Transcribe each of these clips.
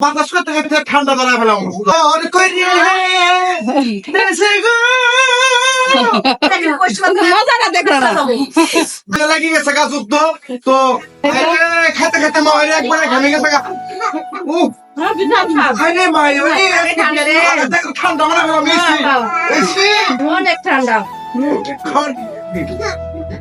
বাতাস করতে করতে ঠান্ডা ধরা ফেলাম লাগি গেছে গা যুদ্ধ তো আরে, খাইতে খাইতে একবারে ঘামে গেছে গা ঠান্ডা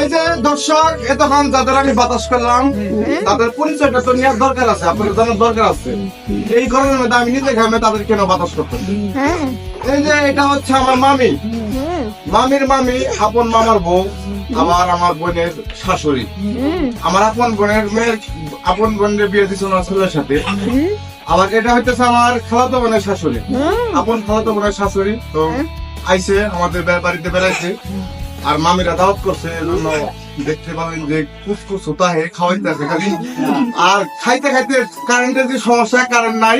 এই যে দর্শক এতক্ষণ যাদের আমি বাতাস করলাম তাদের পরিচয়টা তো নেওয়ার দরকার আছে আপনার জানার দরকার আছে। এই গরমের মধ্যে আমি নিজে ঘামে তাদের কেন বাতাস করতে এই যে এটা হচ্ছে আমার মামি। মামির মামি আপন মামার বউ আবার আমার বোনের শাশুড়ি। আমার আপন বোনের মেয়ের আপন বোনের বিয়ে দিচ্ছে ওনার ছেলের সাথে। আবার এটা হইতেছে আমার খালাতো বোনের শাশুড়ি। আপন খালাতো বোনের শাশুড়ি তো আইছে আমাদের বাড়িতে বেড়াইছে। আর মামিরা দাওয়াত করছে এজন্য দেখতে পাবেন যে কুচকুচ হতা হে খাওয়াইতে আছে খালি। আর খাইতে খাইতে কারেন্টের যে সমস্যা কারেন্ট নাই।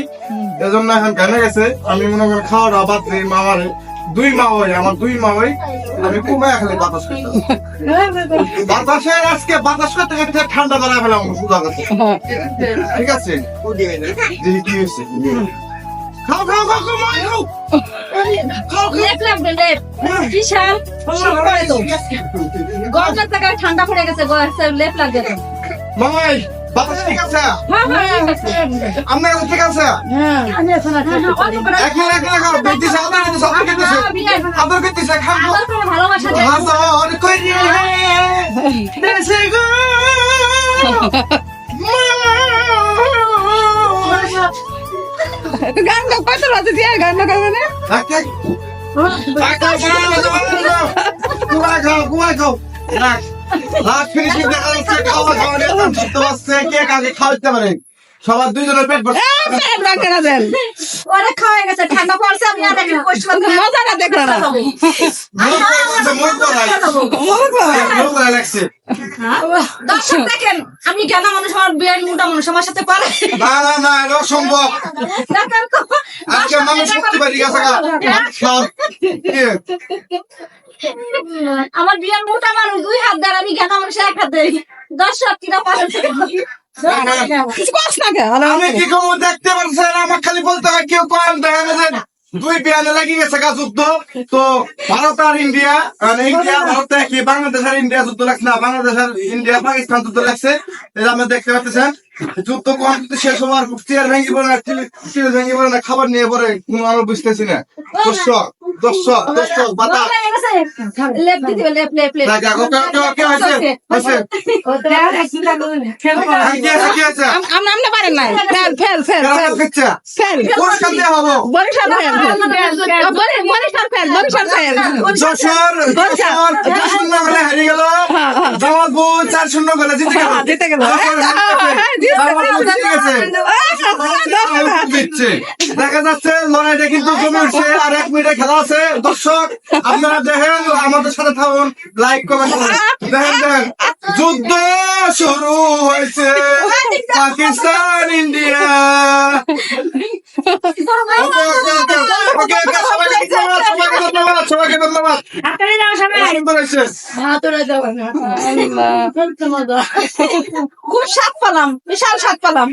এজন্য এখন গানে গেছে। আমি মনে করি খাওয়া দাওয়া বাদ দিই মামারে দুই মা হয় আমার দুই মা হয় আমি কুমায় খালি বাতাস করতাম বাতাসের আজকে বাতাস করতে করতে ঠান্ডা ধরা ফেলাম সুদা কাছে ঠিক আছে? কি হয়েছে। খাও খাও খাও খাও মাই খাও। খাও লেপ লাগবে লেপ করে তো গরমের থেকে ঠান্ডা পড়ে গেছে লেপ লাগবে তো মামাই বাতাস ঠিক আছে? হ্যাঁ হ্যাঁ আপনার ঠিক আছে? নেই হাজার কই রে দেশে গো গান গাও কত রাতে দিয়ে গান গাও না লাস্ট ফিনিশিং দেখা যাচ্ছে খাওয়া খাওয়া নিয়ে ধরতে পারছে কে কাকে খাওয়াতে পারে। সবার দুইজনের পেট ভরছে। ওরে খাওয়া গেছে ঠান্ডা পড়ছে আমি আর একটু কষ্ট করে মজাটা দেখল না মুখ করাই মুখ করাই লাগছে। দর্শক দেখেন আমি কেন মানুষ আমার বিয়ের মোটা মানুষ আমার সাথে পারে? না না না এটা অসম্ভব। আজকে মানুষ দেখেন। পারি গেছে গা। সব কি? আমার বিয়ের মোটা মানুষ দুই হাত দেয় আমি কেন মানুষ এক হাত দেয় দর্শক কিনা পারে? আমি কি কমু দেখতে পারছেন আমার খালি বলতে হয় কেউ কয়েন দেখা গেছে দুই বিয়ানে লাগি গেছে গা যুদ্ধ। তো ভারত আর ইন্ডিয়া আর ইন্ডিয়া ভারত কি বাংলাদেশ আর ইন্ডিয়া যুদ্ধ লাগছে না বাংলাদেশ আর ইন্ডিয়া পাকিস্তান যুদ্ধ লাগছে। এটা আপনি দেখতে পাচ্ছেন যুদ্ধ শেষ হওয়ার চেয়ার ভেঙে পড়ে না ভেঙে পড়ে না খাবার নিয়ে পড়ে কোনো আমরা বুঝতেছি না। দর্শক দর্শক বাতা লেপ দিতে লেপ লেপ লেপ। দেখা ওকে ওকে ওকে হয়েছে হয়েছে কি আছে আছে? আমরা আমরা পারেন নাই। Fail fail fail fail. Fail. পুরস্কার দেওয়া Barishal fail. Barishal fail Barishal fail Jessore Jessore শূন্য গোলে। হারিয়ে গেল জামালপুর চার শূন্য গোলে জিতে গেল। জিতে গেল। যশোর হারিয়ে গেছে। জামালপুর জিতে গেছে। জামালপুর জিতছে। দেখা যাচ্ছে লড়াইটা কিন্তু জমে উঠছে। আর এক মিনিটে খেলা আছে? দর্শক আপনারা দেখেন আমাদের সাথে থাকুন লাইক কমেন্ট করুন দেখেন দেখেন যুদ্ধ শুরু হয়েছে। পাকিস্তান ইন্ডিয়া। সবাইকে ধন্যবাদ খুব স্বাদ পেলাম বিশাল স্বাদ পেলাম.